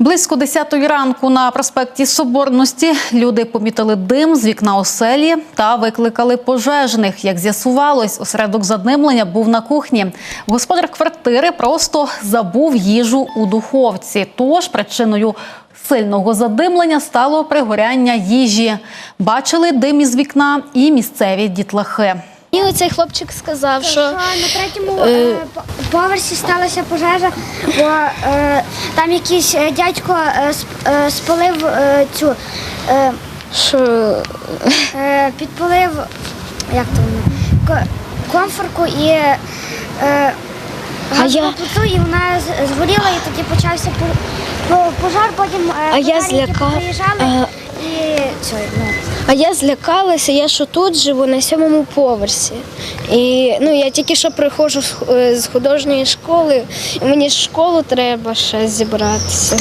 Близько 10 ранку на проспекті Соборності люди помітили дим з вікна оселі та викликали пожежних. Як з'ясувалось, осередок задимлення був на кухні. Господар квартири просто забув їжу у духовці. Тож причиною сильного задимлення стало пригоряння їжі. Бачили дим із вікна і місцеві дітлахи. І оцей хлопчик сказав, що що на третьому е, поверсі сталася пожежа, бо е, там якийсь е, дядько е, е, спалив е, цю, е, що? е, підпалив як то воно, комфорку і е, газову я- плиту, і вона згоріла, і тоді почався по- по- пожар, потім е, А я пожарники зляка- приїжджали і це, ну, А я злякалася, я що тут живу на сьомому поверсі. І ну, я тільки що приходжу з, е, художньої школи, і мені школу треба ще зібратися.